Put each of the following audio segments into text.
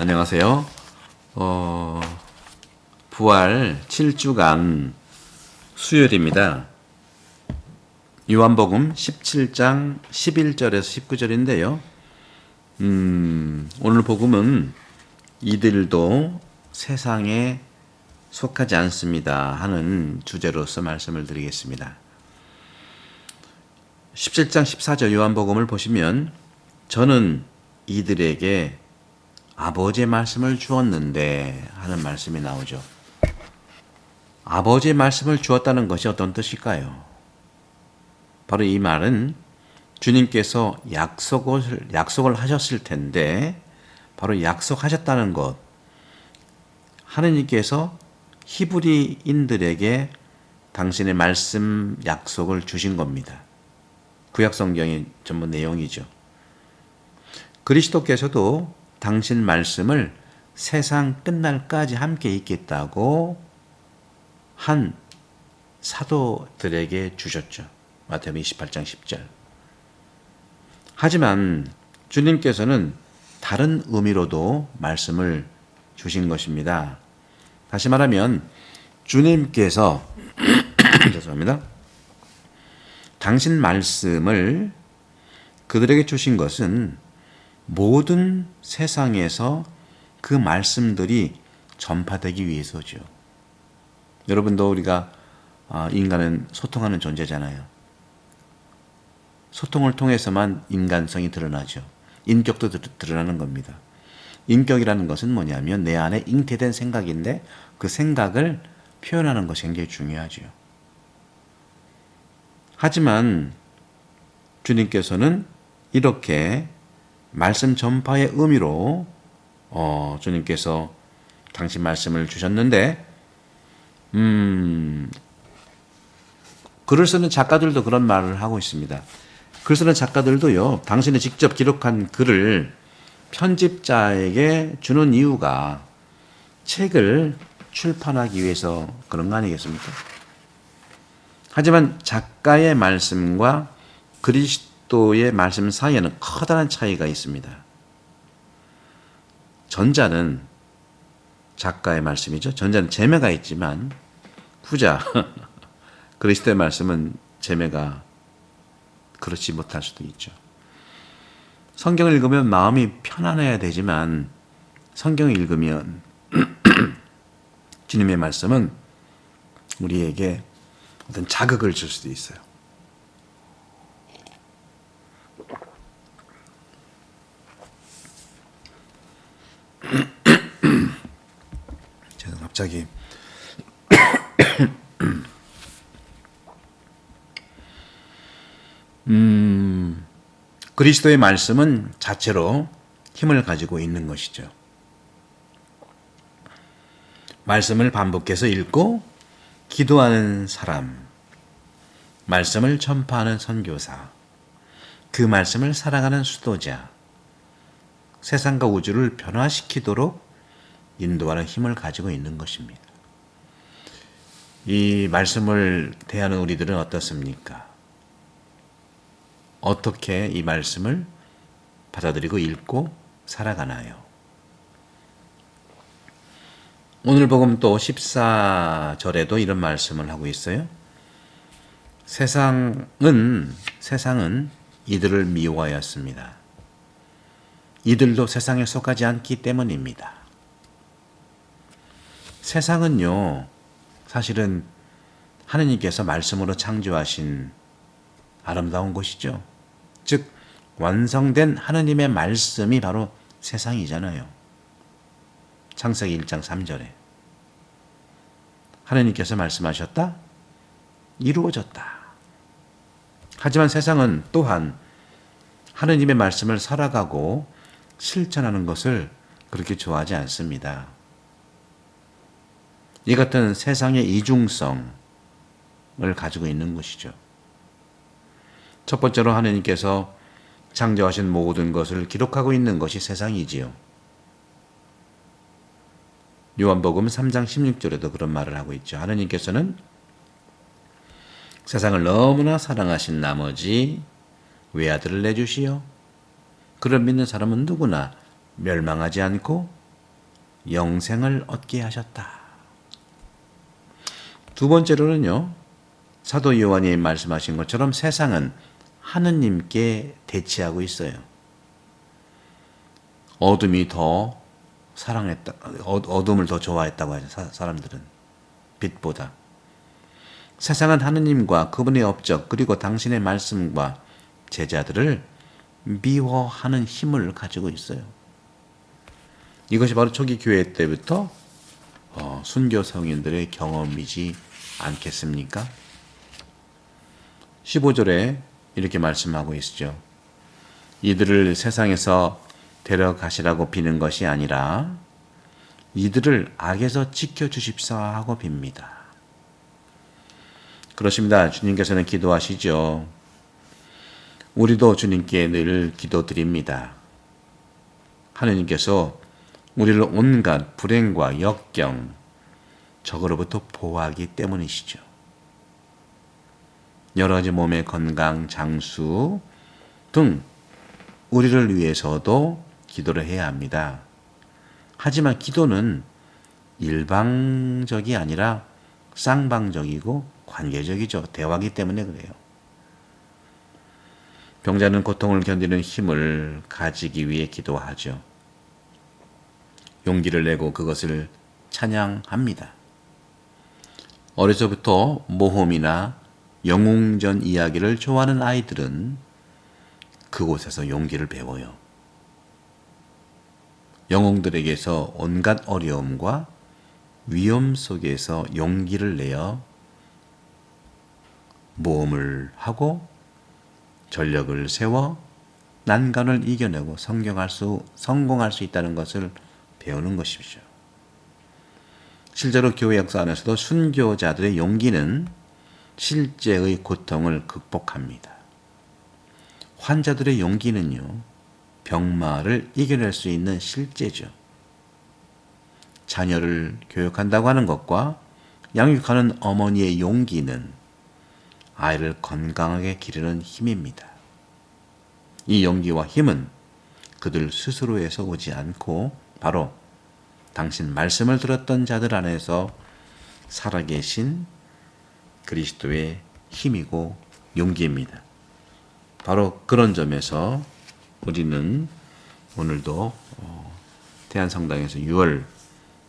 안녕하세요. 어, 부활 7주간 수요일입니다. 요한복음 17장 11절에서 19절인데요. 음, 오늘 복음은 이들도 세상에 속하지 않습니다 하는 주제로서 말씀을 드리겠습니다. 17장 14절 요한복음을 보시면 저는 이들에게 아버지의 말씀을 주었는데 하는 말씀이 나오죠. 아버지의 말씀을 주었다는 것이 어떤 뜻일까요? 바로 이 말은 주님께서 약속을, 약속을 하셨을 텐데, 바로 약속하셨다는 것. 하느님께서 히브리인들에게 당신의 말씀 약속을 주신 겁니다. 구약 성경의 전부 내용이죠. 그리스도께서도 당신 말씀을 세상 끝날까지 함께 있겠다고 한 사도들에게 주셨죠. 마태복음 28장 10절. 하지만 주님께서는 다른 의미로도 말씀을 주신 것입니다. 다시 말하면 주님께서 죄송합니다. 당신 말씀을 그들에게 주신 것은 모든 세상에서 그 말씀들이 전파되기 위해서죠. 여러분도 우리가 아, 인간은 소통하는 존재잖아요. 소통을 통해서만 인간성이 드러나죠. 인격도 드러나는 겁니다. 인격이라는 것은 뭐냐면 내 안에 잉태된 생각인데 그 생각을 표현하는 것이 굉장히 중요하죠. 하지만 주님께서는 이렇게 말씀 전파의 의미로 어, 주님께서 당신 말씀을 주셨는데 음, 글을 쓰는 작가들도 그런 말을 하고 있습니다. 글 쓰는 작가들도요, 당신이 직접 기록한 글을 편집자에게 주는 이유가 책을 출판하기 위해서 그런 거 아니겠습니까? 하지만 작가의 말씀과 그리스도 의 말씀 사이에는 커다란 차이가 있습니다. 전자는 작가의 말씀이죠. 전자는 재매가 있지만 후자 그리스도의 말씀은 재매가 그렇지 못할 수도 있죠. 성경을 읽으면 마음이 편안해야 되지만 성경을 읽으면 주님의 말씀은 우리에게 어떤 자극을 줄 수도 있어요. 제가 갑자기 음, 그리스도의 말씀은 자체로 힘을 가지고 있는 것이죠. 말씀을 반복해서 읽고 기도하는 사람, 말씀을 전파하는 선교사, 그 말씀을 사랑하는 수도자, 세상과 우주를 변화시키도록 인도하는 힘을 가지고 있는 것입니다. 이 말씀을 대하는 우리들은 어떻습니까? 어떻게 이 말씀을 받아들이고 읽고 살아가나요? 오늘 복음 또 14절에도 이런 말씀을 하고 있어요. 세상은 세상은 이들을 미워하였습니다. 이들도 세상에 속하지 않기 때문입니다. 세상은요, 사실은 하느님께서 말씀으로 창조하신 아름다운 곳이죠. 즉, 완성된 하느님의 말씀이 바로 세상이잖아요. 창세기 1장 3절에. 하느님께서 말씀하셨다? 이루어졌다. 하지만 세상은 또한 하느님의 말씀을 살아가고 실천하는 것을 그렇게 좋아하지 않습니다. 이 같은 세상의 이중성을 가지고 있는 것이죠. 첫 번째로 하느님께서 창조하신 모든 것을 기록하고 있는 것이 세상이지요. 요한복음 3장 16절에도 그런 말을 하고 있죠. 하느님께서는 세상을 너무나 사랑하신 나머지 외아들을 내주시어 그를 믿는 사람은 누구나 멸망하지 않고 영생을 얻게 하셨다. 두 번째로는요. 사도 요한이 말씀하신 것처럼 세상은 하느님께 대치하고 있어요. 어둠이 더 사랑했다. 어, 어둠을 더 좋아했다고 하죠. 사, 사람들은 빛보다. 세상은 하느님과 그분의 업적 그리고 당신의 말씀과 제자들을 미워하는 힘을 가지고 있어요. 이것이 바로 초기 교회 때부터 어, 순교 성인들의 경험이지 않겠습니까? 15절에 이렇게 말씀하고 있죠. 이들을 세상에서 데려가시라고 비는 것이 아니라 이들을 악에서 지켜주십사 하고 빕니다. 그렇습니다. 주님께서는 기도하시죠. 우리도 주님께 늘 기도드립니다. 하느님께서 우리를 온갖 불행과 역경, 적으로부터 보호하기 때문이시죠. 여러 가지 몸의 건강, 장수 등 우리를 위해서도 기도를 해야 합니다. 하지만 기도는 일방적이 아니라 쌍방적이고 관계적이죠. 대화기 때문에 그래요. 병자는 고통을 견디는 힘을 가지기 위해 기도하죠. 용기를 내고 그것을 찬양합니다. 어려서부터 모험이나 영웅전 이야기를 좋아하는 아이들은 그곳에서 용기를 배워요. 영웅들에게서 온갖 어려움과 위험 속에서 용기를 내어 모험을 하고 전력을 세워 난간을 이겨내고 성경할 수, 성공할 수 있다는 것을 배우는 것이죠. 실제로 교회 역사 안에서도 순교자들의 용기는 실제의 고통을 극복합니다. 환자들의 용기는요, 병마를 이겨낼 수 있는 실제죠. 자녀를 교육한다고 하는 것과 양육하는 어머니의 용기는 아이를 건강하게 기르는 힘입니다. 이 용기와 힘은 그들 스스로에서 오지 않고 바로 당신 말씀을 들었던 자들 안에서 살아계신 그리스도의 힘이고 용기입니다. 바로 그런 점에서 우리는 오늘도 어, 대한성당에서 6월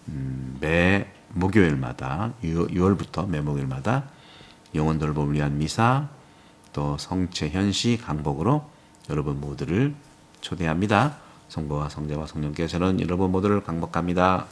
음, 매 목요일마다 6월부터 매 목요일마다 영혼 돌봄을 위한 미사 또 성체 현시 강복으로 여러분 모두를 초대합니다. 성부와 성자와 성령께서는 여러분 모두를 강복합니다.